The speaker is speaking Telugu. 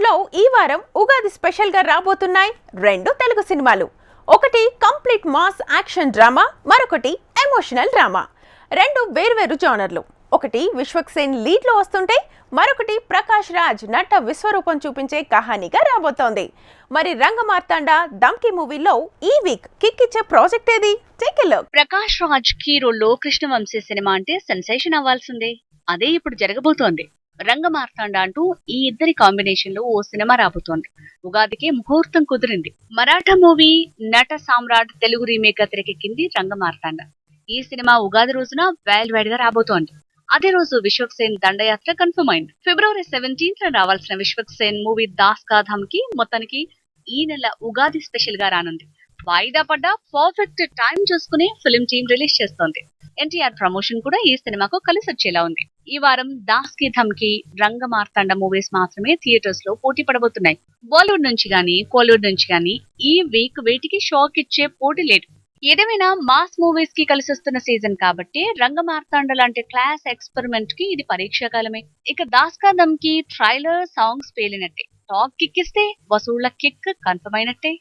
లో ఈ వారం ఉగాది స్పెషల్గా రాబోతున్నాయి రెండు తెలుగు సినిమాలు. ఒకటి కంప్లీట్ మాస్ యాక్షన్ డ్రామా మరొకటి ఎమోషనల్ డ్రామా. రెండు వేర్వేరు జానర్లు. ఒకటి విశ్వక్సేన్ లీడ్లో వస్తుంటే మరొకటి ప్రకాష్ రాజ్ నట విశ్వరూపం చూపించే కహానీగా రాబోతోంది. మరి రంగమార్తాండ దంకి మూవీలో ఈ వీక్ కిక్ ఇచ్చే ప్రాజెక్ట్ ఏది? టేక్ ప్రకాష్ రాజ్ హీరోలో కృష్ణవంశీ సినిమా అంటే సెన్సేషన్ అవ్వాల్సిందే. అదే ఇప్పుడు జరగబోతోంది. రంగమార్తాండ అంటూ ఈ ఇద్దరి కాంబినేషన్లో ఓ సినిమా రాబోతోంది. ఉగాదికే ముహూర్తం కుదిరింది. మరాఠా మూవీ నట సామ్రాట్ తెలుగు రీమేక్ తెరకెక్కింది రంగమార్తాండ. ఈ సినిమా ఉగాది రోజున వైల్డ్ వైడ్గా రాబోతోంది. అదే రోజు విశ్వక్ సేన్ దండయాత్ర కన్ఫర్మ్ అయింది. ఫిబ్రవరి సెవెంటీన్త్ రావాల్సిన విశ్వక్ సేన్ మూవీ దాస్ కాథమ్కి మొత్తానికి ఈ నెల ఉగాది స్పెషల్గా రానుంది. వాయిదా పడ్డ పర్ఫెక్ట్ టైం చూసుకుని ఫిల్మ్ టీం రిలీజ్ చేస్తోంది. ఎన్టీఆర్ ప్రమోషన్ కూడా ఈ సినిమాకు కలిసి వచ్చేలా ఉంది. ఈ వారం దాస్కి ధమ్కి రంగ మార్తాండ మూవీస్ మాత్రమే థియేటర్స్లో పోటీ పడబోతున్నాయి. బాలీవుడ్ నుంచి గానీ కోలీవుడ్ నుంచి గానీ ఈ వీక్ వీటికి షాక్ ఇచ్చే పోటీ లేదు. ఏదేమైనా మాస్ మూవీస్కి కలిసి వస్తున్న సీజన్ కాబట్టి రంగ మార్తాండ లాంటి క్లాస్ ఎక్స్పెరిమెంట్కి ఇది పరీక్షాకాలమే. ఇక దాస్ కా కి ట్రైలర్ సాంగ్స్ పేలినట్టే. టాక్ కిక్కిస్తే వసూళ్ళ కిక్ కన్ఫర్మ్ అయినట్టే.